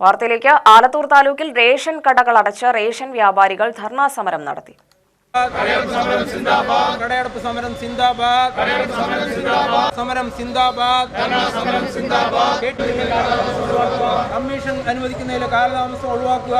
വാർത്തയിലേക്ക് ആലത്തൂർ താലൂക്കിൽ റേഷൻ കടകൾ അടച്ച് റേഷൻ വ്യാപാരികൾ ധർണാ സമരം നടത്തി. കടയടപ്പ് സമരം സിന്ദാബാദ്. സമരം സിന്ദാബാദ്. കമ്മീഷൻ അനുവദിക്കുന്നതിലെ കാലതാമസം ഒഴിവാക്കുക.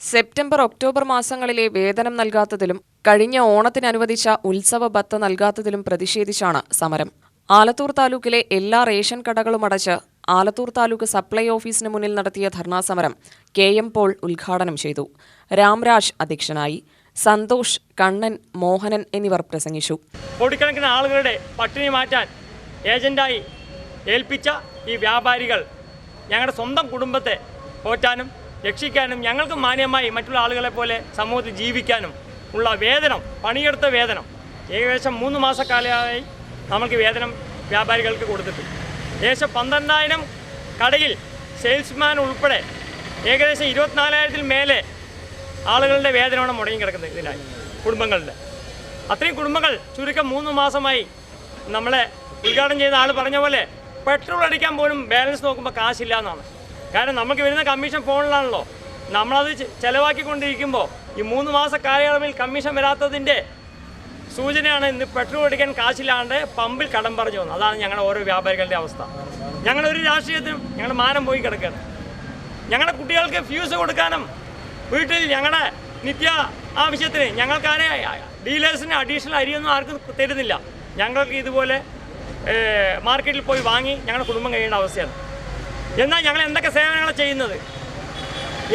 സെപ്റ്റംബർ ഒക്ടോബർ മാസങ്ങളിലെ വേതനം നൽകാത്തതിലും കഴിഞ്ഞ ഓണത്തിന് അനുവദിച്ച ഉത്സവ ബത്ത നൽകാത്തതിലും പ്രതിഷേധിച്ചാണ് സമരം. ആലത്തൂർ താലൂക്കിലെ എല്ലാ റേഷൻ കടകളും അടച്ച് ആലത്തൂർ താലൂക്ക് സപ്ലൈ ഓഫീസിന് മുന്നിൽ നടത്തിയ ധർണാ സമരം കെ എം പോൾ ഉദ്ഘാടനം ചെയ്തു. രാംരാജ് അധ്യക്ഷനായി സന്തോഷ് കണ്ണൻ മോഹനൻ എന്നിവർ പ്രസംഗിച്ചു. കോടിക്കണക്കിന് ആളുകളുടെ പട്ടിണി മാറ്റാൻ ഏജന്റായി ഏൽപ്പിച്ച ഈ വ്യാപാരികൾ ഞങ്ങളുടെ സ്വന്തം കുടുംബത്തെ പോറ്റാനും രക്ഷിക്കാനും ഞങ്ങൾക്ക് മാന്യമായി മറ്റുള്ള ആളുകളെ പോലെ സമൂഹത്തിൽ ജീവിക്കാനും ഉള്ള വേതനം പണിയെടുത്ത വേതനം ഏകദേശം മൂന്ന് മാസക്കാലമായി നമ്മൾക്ക് വേതനം വ്യാപാരികൾക്ക് കൊടുത്തിട്ടുണ്ട്. ഏകദേശം പന്ത്രണ്ടായിരം കടയിൽ സെയിൽസ്മാൻ ഉൾപ്പെടെ ഏകദേശം ഇരുപത്തിനാലായിരത്തിൽ മേലെ ആളുകളുടെ വേതനമാണ് മുടങ്ങി കിടക്കുന്നത് ഇതിനായി. കുടുംബങ്ങളുടെ. അത്രയും കുടുംബങ്ങൾ ചുരുക്കം മൂന്ന് മാസമായി നമ്മളെ ഉദ്ഘാടനം ചെയ്ത ആൾ പറഞ്ഞ പോലെ പെട്രോൾ അടിക്കാൻ പോലും ബാലൻസ് നോക്കുമ്പോൾ കാശില്ല എന്നാണ്. കാരണം നമുക്ക് വരുന്ന കമ്മീഷൻ ഫോണിലാണല്ലോ നമ്മളത് ചിലവാക്കിക്കൊണ്ടിരിക്കുമ്പോൾ ഈ മൂന്ന് മാസ കാലയളവിൽ കമ്മീഷൻ വരാത്തതിന്റെ സൂചനയാണ് ഇന്ന് പെട്രോൾ അടിക്കാൻ കാശില്ലാണ്ട് പമ്പിൽ കടം പറഞ്ഞു വന്നത് അതാണ് ഞങ്ങളുടെ ഓരോ വ്യാപാരികളുടെ അവസ്ഥ. ഞങ്ങളൊരു രാഷ്ട്രീയത്തിനും ഞങ്ങളുടെ മാനം പോയി കിടക്കുകയാണ്. ഞങ്ങളുടെ കുട്ടികൾക്ക് ഫ്യൂസ് കൊടുക്കാനും വീട്ടിൽ ഞങ്ങളുടെ നിത്യ ആവശ്യത്തിന് ഞങ്ങൾക്കാരെ ഡീലേഴ്സിന് അഡീഷണൽ അരിയൊന്നും ആർക്കും തരുന്നില്ല. ഞങ്ങൾക്ക് ഇതുപോലെ മാർക്കറ്റിൽ പോയി വാങ്ങി ഞങ്ങളുടെ കുടുംബം കഴിയേണ്ട അവസ്ഥയാണ്. എന്നാൽ ഞങ്ങൾ എന്തൊക്കെ സേവനങ്ങളാണ് ചെയ്യുന്നത്?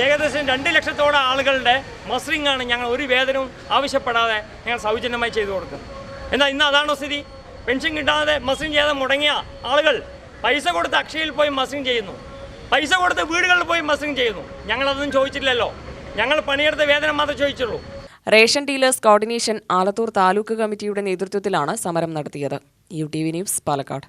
ഏകദേശം രണ്ട് ലക്ഷത്തോളം ആളുകളുടെ മസ്രിംഗ് ആണ് ഞങ്ങൾ ഒരു വേതനവും ആവശ്യപ്പെടാതെ ഞങ്ങൾ സൗജന്യമായി ചെയ്തു കൊടുക്കുന്നത് എന്നാൽ ഇന്ന് അതാണോ സ്ഥിതി? പെൻഷൻ കിട്ടാതെ മസ്രിംഗ് ചെയ്യാതെ മുടങ്ങിയ ആളുകൾ പൈസ കൊടുത്ത് അക്ഷയയിൽ പോയി മസ്രിംഗ് ചെയ്യുന്നു. പൈസ കൊടുത്ത് വീടുകളിൽ പോയി മസ്രിംഗ് ചെയ്യുന്നു. ഞങ്ങളതൊന്നും ചോദിച്ചില്ലല്ലോ. ഞങ്ങൾ പണിയെടുത്ത വേതനം മാത്രമേ ചോദിച്ചുള്ളൂ. Ration dealers coordination Alathur taluk കമ്മിറ്റിയുടെ നേതൃത്വത്തിലാണ് സമരം നടത്തിയത്. U T V news Palakkad.